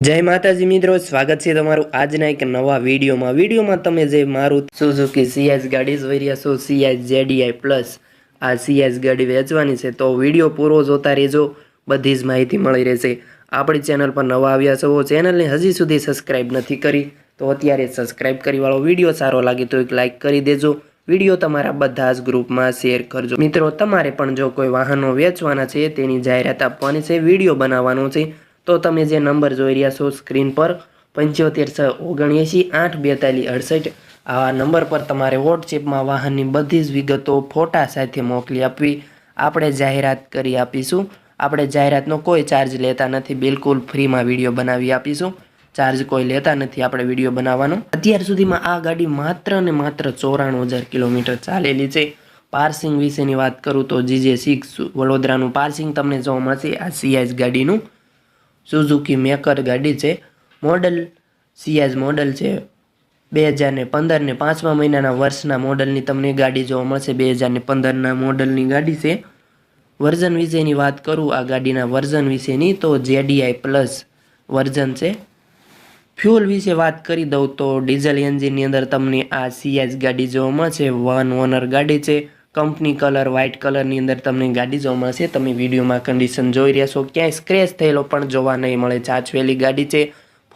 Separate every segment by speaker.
Speaker 1: જય માતાજી મિત્રો, સ્વાગત છે તમારું આજના એક નવા વિડીયોમાં. વિડીયોમાં તમે જે મારું સુઝુકી સીએસ ગાડી જોઈ રહ્યા છો સીએસ જેડીઆઈ પ્લસ આ સીએસ ગાડી વેચવાની છે, તો વીડિયો પૂરો જોતા રહેજો, બધી જ માહિતી મળી રહેશે. આપણી ચેનલ પર નવા આવ્યા છો, ચેનલને હજી સુધી સબસ્ક્રાઇબ નથી કરી, તો અત્યારે સબસ્ક્રાઇબ કરી વાળો. વીડિયો સારો લાગે તો એક લાઇક કરી દેજો. વીડિયો તમારા બધા જ ગ્રુપમાં શેર કરજો. મિત્રો, તમારે પણ જો કોઈ વાહનો વેચવાના છે, તેની જાહેરાત આપવાની છે, વીડિયો બનાવવાનો છે તો તમે જે નંબર જોઈ રહ્યા છો સ્ક્રીન પર, પંચોતેર છ ઓગણએંસી આઠ બેતાલીસ અડસઠ, આવા નંબર પર તમારે વોટ્સએપમાં વાહનની બધી જ વિગતો ફોટા સાથે મોકલી આપવી. આપણે જાહેરાત કરી આપીશું. આપણે જાહેરાતનો કોઈ ચાર્જ લેતા નથી. બિલકુલ ફ્રીમાં વીડિયો બનાવી આપીશું. ચાર્જ કોઈ લેતા નથી આપણે વીડિયો બનાવવાનો. અત્યાર સુધીમાં આ ગાડી માત્ર ને માત્ર ચોરાણું હજાર કિલોમીટર ચાલેલી છે. પાર્સિંગ વિશેની વાત કરું તો જીજે સિક્સ વડોદરાનું પાર્સિંગ તમને જોવા મળશે. આ સીઆઈસ ગાડીનું. સુઝુકી મેકર ગાડી છે. મોડલ સીએસ મોડલ છે. બે હજાર ને પંદર ને પાંચમા મહિનાના વર્ષના મોડલની તમને ગાડી જોવા મળશે. બે હજાર ને પંદરના મોડલની ગાડી છે. વર્ઝન વિશેની વાત કરું, આ ગાડીના વર્ઝન વિશેની તો જેડીઆઈ પ્લસ વર્ઝન છે. ફ્યુલ વિશે વાત કરી દઉં તો ડીઝલ એન્જિનની અંદર તમને આ સીએસ ગાડી જોવા મળશે. વન ઓનર ગાડી છે. કંપની કલર, વ્હાઇટ કલરની અંદર તમને ગાડી જોવા મળશે. તમે વિડીયોમાં કન્ડિશન જોઈ રહ્યા છો. ક્યાંય સ્ક્રેચ થયેલો પણ જોવા નહીં મળે. ચાચવેલી ગાડી છે.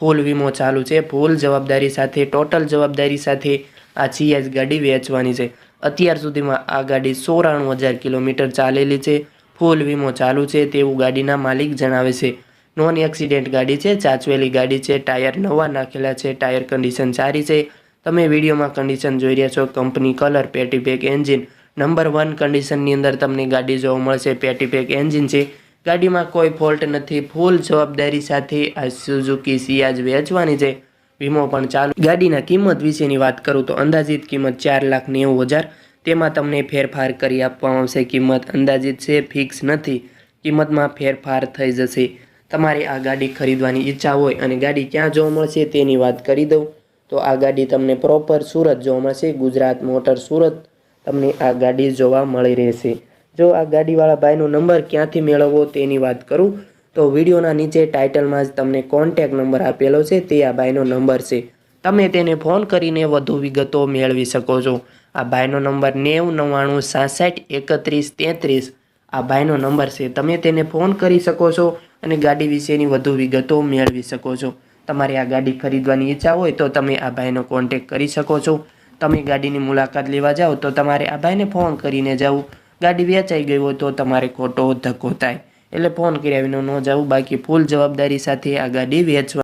Speaker 1: ફૂલ વીમો ચાલુ છે. ફૂલ જવાબદારી સાથે ટોટલ જવાબદારી સાથે આ સીએસ ગાડી વેચવાની છે. અત્યાર સુધીમાં આ ગાડી સોરાણું હજાર કિલોમીટર ચાલેલી છે. ફૂલ વીમો ચાલુ છે. તેવું ગાડીના માલિક જણાવે છે. નોન એક્સિડેન્ટ ગાડી છે. ચાચવેલી ગાડી છે. ટાયર નવા નાખેલા છે. ટાયર કન્ડિશન સારી છે. તમે વિડીયોમાં કન્ડિશન જોઈ રહ્યા છો. કંપની કલર, પેટી બેગ એન્જિન નંબર વન કન્ડિશનની અંદર તમને ગાડી જોવા મળશે, પેટી પેક એન્જિન છે. ગાડીમાં કોઈ ફોલ્ટ નથી ફૂલ જવાબદારી સાથે આ સુઝુકી સિયાજ વેચવાની છે. વીમો પણ ચાલુ. ગાડીના કિંમત વિશેની વાત કરું તો અંદાજિત કિંમત ચાર લાખ નેવું હજાર. તેમાં તમને ફેરફાર કરી આપવામાં આવશે. કિંમત અંદાજિત છે ફિક્સ નથી. કિંમતમાં ફેરફાર થઈ જશે. તમારે આ ગાડી ખરીદવાની ઈચ્છા હોય અને ગાડી ક્યાં જોવા મળશે તેની વાત કરી દઉં. તો આ ગાડી તમને પ્રોપર સુરત જોવા મળશે. ગુજરાત મોટર સુરત. તમને આ ગાડી જોવા મળી રહેશે. જો આ ગાડીવાળા ભાઈનો નંબર ક્યાંથી મેળવવો તેની વાત કરું, તો વિડીયોના નીચે ટાઇટલમાં જ તમને કોન્ટેક નંબર આપેલો છે, તે આ ભાઈનો નંબર છે. તમે તેને ફોન કરીને વધુ વિગતો મેળવી શકો છો. આ ભાઈનો નંબર નેવું નવ્વાણું, સાસઠ, એકત્રીસ, તેત્રીસ. આ ભાઈનો નંબર છે, તમે તેને ફોન કરી શકો છો અને ગાડી વિશેની વધુ વિગતો મેળવી શકો છો. તમારે આ ગાડી ખરીદવાની ઈચ્છા હોય તો તમે આ ભાઈનો કોન્ટેક કરી શકો છો. તમે ગાડીની મુલાકાત લેવા જાઓ તો તમારે આ ભાઈને ફોન કરીને જવું. ગાડી વેચાઈ ગઈ હોય તો તમારે ખોટો ધક્કો થાય. એટલે ફોન કર્યા વિના ન જવું. બાકી ફૂલ જવાબદારી સાથે આ ગાડી વેચવા